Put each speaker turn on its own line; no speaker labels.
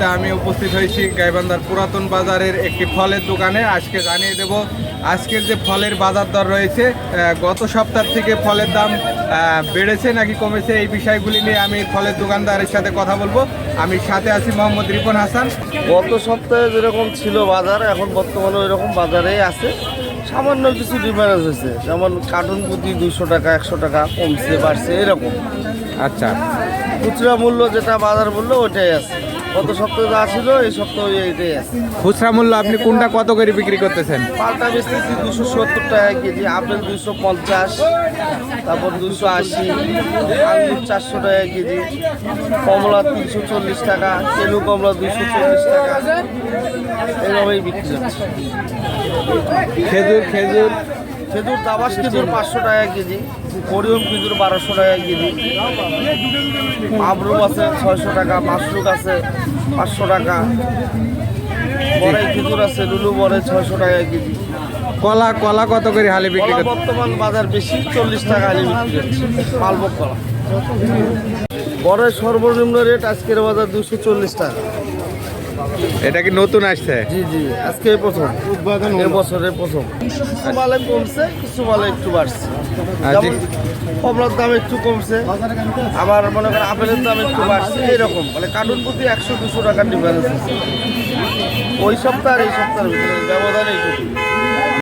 তা আমি উপস্থিত হয়েছি গাইবান্ধার পুরাতন বাজারের একটি ফলের দোকানে। আজকে জানিয়ে দেব আজকের যে ফলের বাজার দর রয়েছে গত সপ্তাহ থেকে ফলের দাম বেড়েছে নাকি কমেছে এই বিষয়গুলি নিয়ে আমি ফলের দোকানদারের সাথে কথা বলব। আমি সাথে আছি মোহাম্মদ রিপন হাসান।
গত সপ্তাহে যেরকম ছিল বাজার এখন বর্তমানে ওই রকম বাজারেই আছে। সামান্য কিছু ডিফারেন্স হয়েছে। যেমন কার্টুন প্রতি দুশো টাকা একশো টাকা কমছে বাড়ছে এরকম।
আচ্ছা।
খুচরা মূল্য যেটা বাজার মূল্য ওইটাই আছে। গত সপ্তাহে যা ছিল এই সপ্তাহে এইটাই আছে।
খুচরা মূল্য আপনি কোনটা কত করে বিক্রি করতেছেন?
পাল্টা বেচতেছি দুশো সত্তর টাকা কেজি আপেল দুশো পঞ্চাশ তারপর দুশো আশি আঙুর চারশো টাকা কেজি কমলা তিনশো চল্লিশ টাকা তেলু কমলা দুশো চল্লিশ টাকা। এরকমই বিক্রি হচ্ছে।
খেজুর খেজুর।
খেজুর দাবাস খেজুর পাঁচশো টাকা কেজি করিয়ম খেজুর বারোশো টাকা কেজি আমরুম আছে ছয়শো টাকা মাশরুক আছে পাঁচশো টাকা বড়াই খেজুর আছে লুলু বড়াই ছয়শো টাকা কেজি।
কলা কলা কত করে হালে বিক্রি
বর্তমান বাজার বেশি চল্লিশ টাকা হালি বিক্রি হচ্ছে মালভোগ কলা। বড়ের সর্বনিম্ন রেট আজকের বাজার দুশো চল্লিশ টাকা।
এটা কি নতুন আসছে?
জি জি আজকে প্রথম। উদ্বোধন বছরের প্রথম। কিছু মালে কমছে কিছু মালে একটু বাড়ছে।
আর
যেমন কমলার দাম একটু কমছে আবার মনে করেন আপেলের দাম একটু বাড়ছে এরকম। মানে কার্টুন প্রতি একশো দুশো টাকার ডিফারেন্স আছে। ওই সপ্তাহ আর এই সপ্তাহের ভিতরে ব্যবধান এইটুকু।